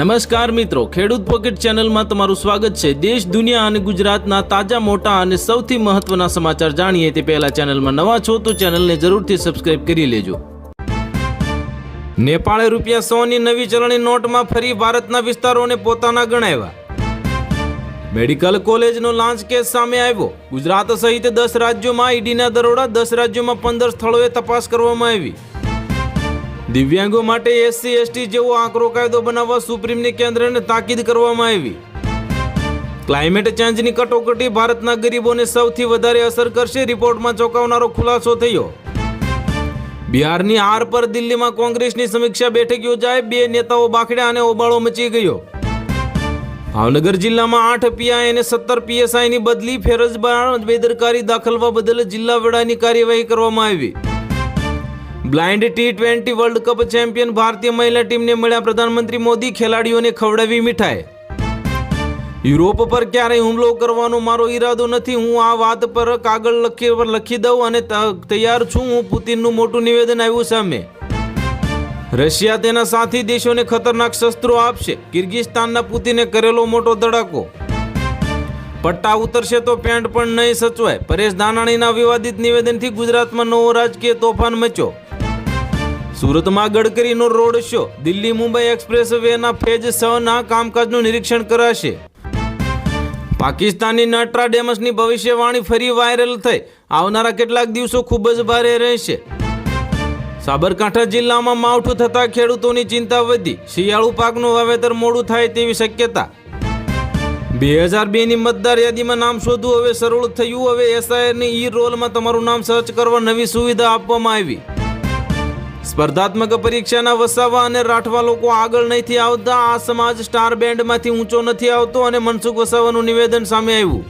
નમસ્કાર મિત્રો, ખેડૂત પોકેટ ચેનલમાં તમારું સ્વાગત છે. દેશ, દુનિયા અને ગુજરાતના તાજા, મોટા અને સૌથી મહત્વના સમાચાર જાણીએ તે પહેલા ચેનલમાં નવા છો તો ચેનલને જરૂરથી સબસ્ક્રાઇબ કરી લેજો. નેપાળે રૂપિયા સોની નવી ચલણી નોટમાં ફરી ભારતના વિસ્તારોને પોતાના ગણાવ્યા. મેડિકલ કોલેજનો લાંચ કેસ સામે આવ્યો. ગુજરાત સહિત દસ રાજ્યોમાં ઈડીના દરોડા, દસ રાજ્યોમાં પંદર સ્થળોએ તપાસ કરવામાં આવી. દિવ્યાંગો માટે એસસી, એસટી જેવો આંકરો કાયદો બનાવવા સુપ્રીમની કેન્દ્રને તાકીદ કરવામાં આવી. ક્લાઇમેટ ચેન્જની કટોકટી ભારતના ગરીબોને સૌથી વધારે અસર કરશે, રિપોર્ટમાં ચોંકાવનારો ખુલાસો થયો. બિહારની હાર પર દિલ્હીમાં કોંગ્રેસની સમીક્ષા બેઠક યોજાય બે નેતાઓ બાખડ્યા અને ઓબાળો મચી ગયો. ભાવનગર જિલ્લામાં આઠ પીઆઈ અને સત્તર પીએસઆઈની બદલી, ફરજ બેદરકારી દાખલવા બદલ જિલ્લા વડાની કાર્યવાહી કરવામાં આવી. Blind T twenty world cup champion ભારતીય મહિલા ટીમને મળ્યા પ્રધાનમંત્રી મોદી, ખેલાડીઓને ખવડાવી મીઠાઈ. યુરોપ પર ક્યારેય હુમલો કરવાનો મારો ઈરાદો નથી. હું આ વાત પર કાગળ લખી પર લખી દઉં અને તૈયાર છું. હું પુતિનનું મોટું નિવેદન આવ્યું સામે. રશિયા તેના સાથી દેશોને ખતરનાક શસ્ત્રો આપશે. કિર્ગિસ્તાનના પુતિને કરેલો મોટો ધડાકો. પટ્ટા ઉતરશે તો પેન્ટ પણ નહીં સચવાય. પરેશ ધાનાણીના વિવાદિત નિવેદનથી ગુજરાતમાં નવો રાજકીય તોફાન મચ્યો. સુરતમાં ગડકરીનો road show. Delhi Mumbai express વેના ફેજ છ ના કામકાજનું નિરીક્ષણ કરાશે. પાકિસ્તાની નટ્રાડેમસની ભવિષ્યવાણી ફરી વાયરલ થઈ. આવનારા કેટલાક દિવસો ખૂબ જ ભારે રહેશે. સાબરકાંઠા જિલ્લામાં માવઠું થતા ખેડૂતોની ચિંતા વધી. શિયાળુ પાકનું વાવેતર મોડું થાય તેવી શક્યતા. બે હજાર બેની મતદાર યાદીમાં નામ શોધવું હવે સરળ થયું. હવે એસઆઈઆરની ઈ રોલમાં તમારું નામ સર્ચ કરવા નવી સુવિધા આપવામાં આવી. સ્પર્ધાત્મક પરીક્ષાના વસાવા અને રાઠવા લોકો આગળ નથી આવતા. આ સમાજ સ્ટાર બેન્ડમાંથી ઊંચો નથી આવતો અને મનસુખ વસાવાનું નિવેદન સામે આવ્યું.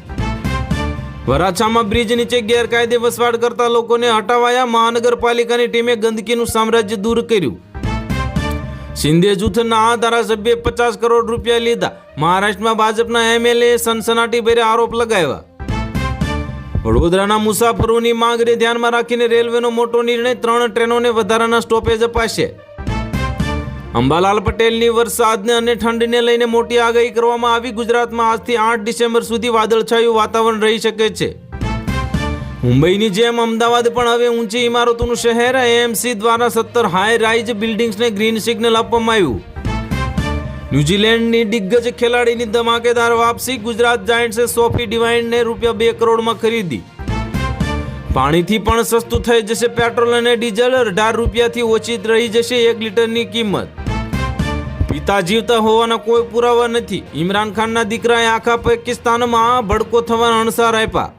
વરાછામાં બ્રિજ નીચે ગેરકાયદે વસવાટ કરતા લોકોને હટાવાયા. મહાનગરપાલિકાની ટીમે ગંદકીનું સામ્રાજ્ય દૂર કર્યું. શિંદે જૂથના આ ધારાસભ્યે પચાસ કરોડ રૂપિયા લીધા. મહારાષ્ટ્રમાં ભાજપના એમએલએ સનસનાટી ભેરે આરોપ લગાવ્યા. વડોદરાના મુસાફરોની માંગને ધ્યાનમાં રાખીને રેલવેનો મોટો નિર્ણય ત્રણ ટ્રેનોને વધારાના સ્ટોપેજ અપાશે. અંબાલાલ પટેલની વરસાદને અને ઠંડને લઈને મોટી આગાહી કરવામાં આવી. ગુજરાતમાં આજથી આઠ ડિસેમ્બર સુધી વાદળછાયું વાતાવરણ રહી શકે છે. મુંબઈની જેમ અમદાવાદ પણ હવે ઊંચી ઇમારતોનું શહેર, એએમસી દ્વારા સત્તર હાઈ રાઇઝ બિલ્ડિંગ્સને ગ્રીન સિગ્નલ આપવામાં આવ્યું. ન્યૂઝીલેન્ડની દિગ્ગજ ખેલાડીની ધમાકેદાર વાપસી ગુજરાત જાયન્ટ્સે સોફી ડિવાઇનને રૂપિયા બે કરોડમાં ખરીદી. પાણીથી પણ સસ્તું થઈ જશે પેટ્રોલ અને ડીઝલ. અઢાર રૂપિયાથી ઓછી રહી જશે એક લીટરની કિંમત. પિતા જીવતા હોવાના કોઈ પુરાવા નથી. ઇમરાન ખાનના દીકરાએ આખા પાકિસ્તાનમાં ભડકો થવાના અણસાર આપ્યા.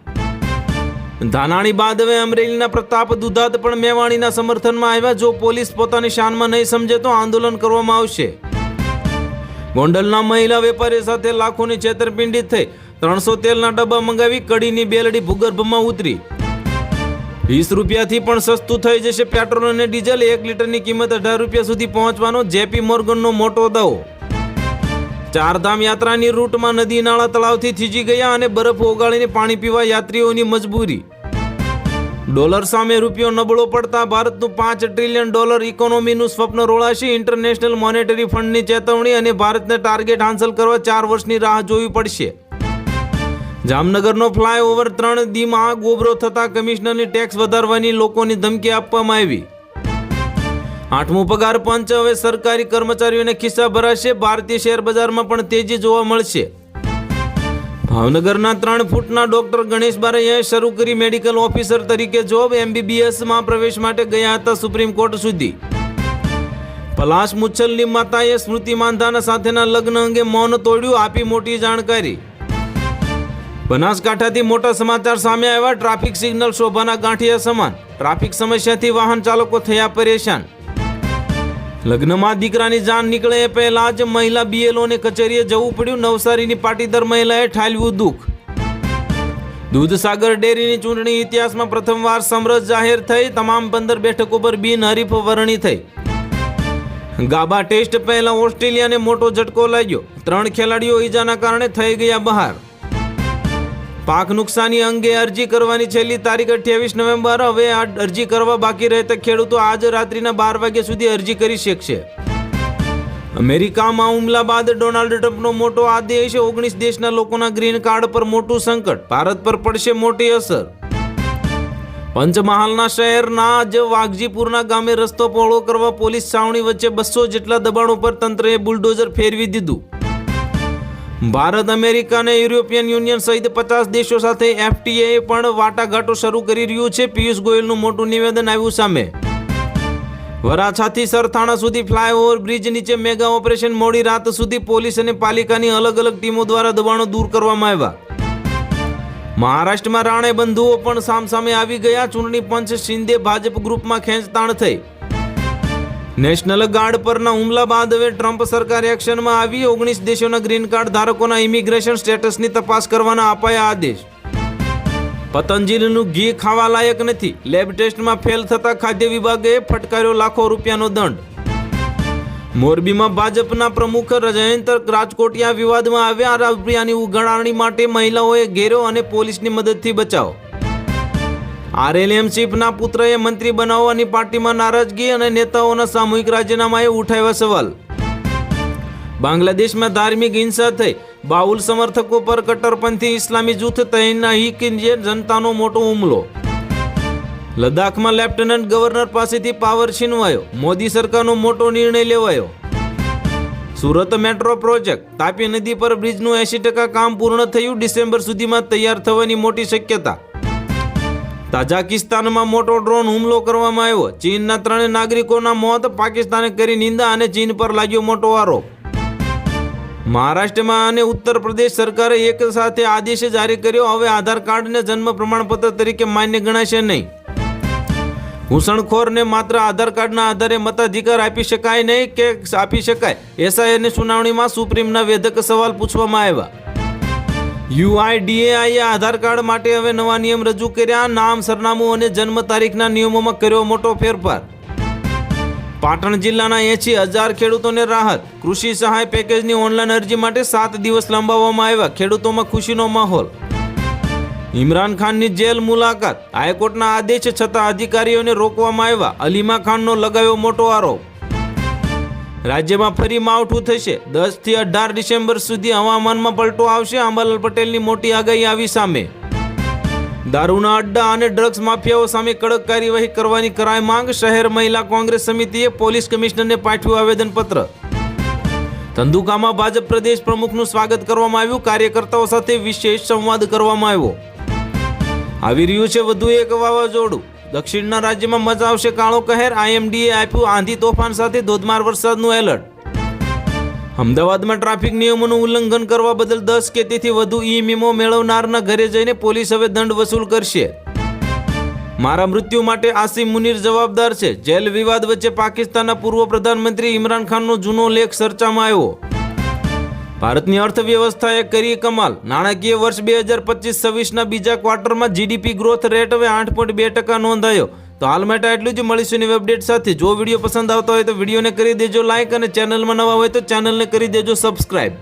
ધાનાણી બાદ હવે અમરેલીના પ્રતાપ દુધાત પણ મેવાણીના સમર્થનમાં આવ્યા. જો પોલીસ પોતાની શાનમાં નહીં સમજે તો આંદોલન કરવામાં આવશે. ગોંડલના મહિલા વેપારી સાથે લાખોની છેતરપિંડી થઈ. ત્રણસો તેલના ડબ્બા મંગાવી કડીની બેલડી ભૂગર્ભમાં ઉતરી. વીસ રૂપિયાથી પણ સસ્તું થઈ જશે પેટ્રોલ અને ડીઝલ. એક લીટરની કિંમત અઢાર રૂપિયા સુધી પહોંચવાનો જેપી મોર્ગનનો મોટો દાવો. ચારધામ યાત્રાની રૂટમાં નદી નાળા તળાવથી થીજી ગયા અને બરફ ઓગાળીને પાણી પીવા યાત્રીઓની મજબૂરી. ડોલર સામે રૂપિયો નબળો પડતા ભારતનું પાંચ ટ્રિલિયન ડોલર ઇકોનોમીનું સ્વપ્ન રોળાશે. ઇન્ટરનેશનલ મોનેટરી ફંડની ચેતવણી અને ભારતને ટાર્ગેટ હાંસલ કરવા ચાર વર્ષની રાહ જોવી પડશે. જામનગરનો ફ્લાયઓવર ત્રણ દીમાં ગોબરો થતા કમિશનરની ટેક્સ વધારવાની લોકોની ધમકી આપવામાં આવી. આઠમું પગાર પંચ, હવે સરકારી કર્મચારીઓને ખિસ્સા ભરાશે. ભારતીય શેર બજારમાં પણ તેજી જોવા મળશે. ભાવનગરના ત્રણ ફૂટના ડોક્ટર ગણેશ બારૈયાએ શરૂ કરી મેડિકલ ઓફિસર તરીકે જોબ એમબીબીએસમાં પ્રવેશ માટે ગયા હતા સુપ્રીમ કોર્ટ સુધી. પલાશ મુચ્છલની માતાએ સ્મૃતિ માંધાના સાથેના લગ્ન અંગે મૌન તોડ્યું આપી મોટી જાણકારી. બનાસકાંઠાથી મોટા સમાચાર સામે આવ્યા, ટ્રાફિક સિગ્નલ શોભાના ગાંઠિયા સમાન. ટ્રાફિક સમસ્યાથી વાહન ચાલકો થયા પરેશાન. લગ્નમાં દીકરાની જાન નીકળે એ પહેલા જ મહિલા બીએલઓને કચેરીએ જવું પડ્યું. નવસારીની પાટીદાર મહિલાએ ઠાલવ્યું દુઃખ. દૂધસાગર ડેરીની ચૂંટણી ઇતિહાસમાં પ્રથમવાર સમરસ જાહેર થઈ. તમામ પંદર બેઠકો પર બિનહરીફ વરણી થઈ. ગાબા ટેસ્ટ પહેલા ઓસ્ટ્રેલિયાને મોટો ઝટકો લાગ્યો. ત્રણ ખેલાડીઓ ઈજાના કારણે થઈ ગયા બહાર. પાક નુકસાની અંગે અરજી કરવાની છેલ્લી તારીખ અઠ્યાવીસ નવેમ્બર. હવે અરજી કરવા બાકી રહેતા ખેડૂતો આજ રાત્રિના બાર વાગ્યા સુધી અરજી કરી શકશે. અમેરિકામાં હુમલા બાદ ડોનાલ્ડ ટ્રમ્પનો મોટો આદેશ. ઓગણીસ દેશના લોકોના ગ્રીન કાર્ડ પર મોટું સંકટ. ભારત પર પડશે મોટી અસર. પંચમહાલના શહેરના જ વાઘજીપુરના ગામે રસ્તો પહોળો કરવા પોલીસ છાવણી વચ્ચે બસો જેટલા દબાણો પર તંત્રએ બુલડોઝર ફેરવી દીધું. ભારત, અમેરિકા અને યુરોપિયન યુનિયન સહિત પચાસ દેશો સાથે એફટીએ પણ વાટાઘાટો શરૂ કરી રહ્યું છે. પિયુષ ગોયલનું મોટું નિવેદન આવ્યું સામે. વરાછાથી સરથાણા સુધી ફ્લાયઓવર બ્રિજ નીચે મેગા ઓપરેશન મોડી રાત સુધી પોલીસ અને પાલિકાની અલગ અલગ ટીમો દ્વારા દબાણો દૂર કરવામાં આવ્યા. મહારાષ્ટ્રમાં રાણે બંધુઓ પણ સામસામે આવી ગયા. ચૂંટણી પંચ શિંદે ભાજપ ગ્રુપમાં ખેંચતાણ થઈ. નેશનલ ગાર્ડ પરના હુમલા બાદ હવે ટ્રમ્પ સરકાર એક્શનમાં આવી ઓગણીસ દેશોના ગ્રીન કાર્ડ ધારકોના ઇમિગ્રેશન સ્ટેટસની તપાસ કરવાના અપાયા આદેશ. પતંજલિનું ઘી ખાવા લાયક નથી. લેબ ટેસ્ટમાં ફેલ થતા ખાદ્ય વિભાગે ફટકાર્યો લાખો રૂપિયાનો દંડ. મોરબીમાં ભાજપના પ્રમુખ રજયંતર રાજકોટિયા વિવાદમાં આવ્યા. રૂપિયાની ઉઘરાણી માટે મહિલાઓએ ઘેરો અને પોલીસની મદદથી બચાવ. આરએલએમ ચીફના પુત્રએ મંત્રી બનાવવાની પાર્ટીમાં નારાજગી અને નેતાઓના સામૂહિક રાજીનામાએ ઉઠાવ્યા સવાલ. બાંગ્લાદેશમાં ધાર્મિક હિંસા થઈ બાઉલ સમર્થકો પર કટ્ટરપંથી ઇસ્લામી જૂથ તૈનાહિક જનતાનો મોટો હુમલો. લદ્દાખમાં લેફ્ટનન્ટ ગવર્નર પાસેથી પાવર છીનવાયો. મોદી સરકારનો મોટો નિર્ણય લેવાયો. સુરત મેટ્રો પ્રોજેક્ટ, તાપી નદી પર બ્રિજનું એંશી ટકા કામ પૂર્ણ થયું ડિસેમ્બર સુધીમાં તૈયાર થવાની મોટી શક્યતા. તાજાકિસ્તાનમાં મોટો ડ્રોન હુમલો કરવામાં આવ્યો. ચીનના ત્રણેય નાગરિકોના મોત પાકિસ્તાને કરી નિંદા અને ચીન પર લાગ્યો મોટો આરોપ. મહારાષ્ટ્રમાં અને ઉત્તર પ્રદેશ સરકારે એક સાથે આદેશ જારી કર્યો. હવે આધાર કાર્ડને જન્મ પ્રમાણપત્ર તરીકે માન્ય ગણાશે નહીં. ઘૂસણખોરને માત્ર આધાર કાર્ડના આધારે મતાધિકાર આપી શકાય નહીં કે આપી શકાય. એસઆઈની સુનાવણીમાં સુપ્રીમના વેધક સવાલ પૂછવામાં આવ્યા. યુઆઈડીએઆઈએ આધાર કાર્ડ માટે હવે નવા નિયમ રજૂ કર્યા. નામ, સરનામું અને જન્મ તારીખના નિયમોમાં કર્યો મોટો ફેરફાર. પાટણ જિલ્લાના એંશી હજાર ખેડૂતોને રાહત. કૃષિ સહાય પેકેજની ઓનલાઈન અરજી માટે સાત દિવસ લંબાવવામાં આવ્યા. ખેડૂતોમાં ખુશીનો માહોલ. ઇમરાન ખાનની જેલ મુલાકાત. હાઈકોર્ટના આદેશ છતાં અધિકારીઓને રોકવામાં આવ્યા. અલીમા ખાનનો લગાવ્યો મોટો આરોપ. રાજ્યમાં ફરી માવઠું થશે. દસથી અઢાર ડિસેમ્બર સુધી હવામાનમાં પલટો આવશે. અંબાલાલ પટેલની મોટી આગાહી આવી સામે. દારૂના અડ્ડા અને ડ્રગ્સ માફિયાઓ સામે કડક કાર્યવાહી કરવાની કરાય માંગ. શહેર મહિલા કોંગ્રેસ સમિતિએ પોલીસ કમિશનરને પાઠવ્યું આવેદનપત્ર. ધંધુકામાં ભાજપ પ્રદેશ પ્રમુખનું સ્વાગત કરવામાં આવ્યું. કાર્યકર્તાઓ સાથે વિશેષ સંવાદ કરવામાં આવ્યો. આવી રહ્યું છે વધુ એક વાવાઝોડું. દક્ષિણના રાજ્યમાં મજા આવશે કાળો કહેર. આઈએમડીએ આપ્યું આંધી તોફાન સાથે ધોધમાર વરસાદનું એલર્ટ. અમદાવાદમાં ટ્રાફિક નિયમોનું ઉલ્લંઘન કરવા બદલ દસ કે તેથી વધુ ઈ મીમો મેળવનારના ઘરે જઈને પોલીસ હવે દંડ વસૂલ કરશે. મારા મૃત્યુ માટે આસિમ મુનીર જવાબદાર છે. જેલ વિવાદ વચ્ચે પાકિસ્તાનના પૂર્વ પ્રધાનમંત્રી ઇમરાન ખાનનો જૂનો લેખ ચર્ચામાં આવ્યો. ભારતની અર્થવ્યવસ્થાએ કરી કમાલ. નાણાકીય વર્ષ બે હજાર પચીસ છવ્વીસના બીજા ક્વાર્ટરમાં જીડીપી ગ્રોથ રેટ હવે આઠ પોઈન્ટ બે ટકા નોંધાયો. તો હાલ માટે આટલું જ. મળીશું નવી અપડેટ સાથે. જો વીડિયો પસંદ આવતો હોય તો વિડીયોને કરી દેજો લાઇક અને ચેનલમાં નવા હોય તો ચેનલને કરી દેજો સબસ્ક્રાઇબ.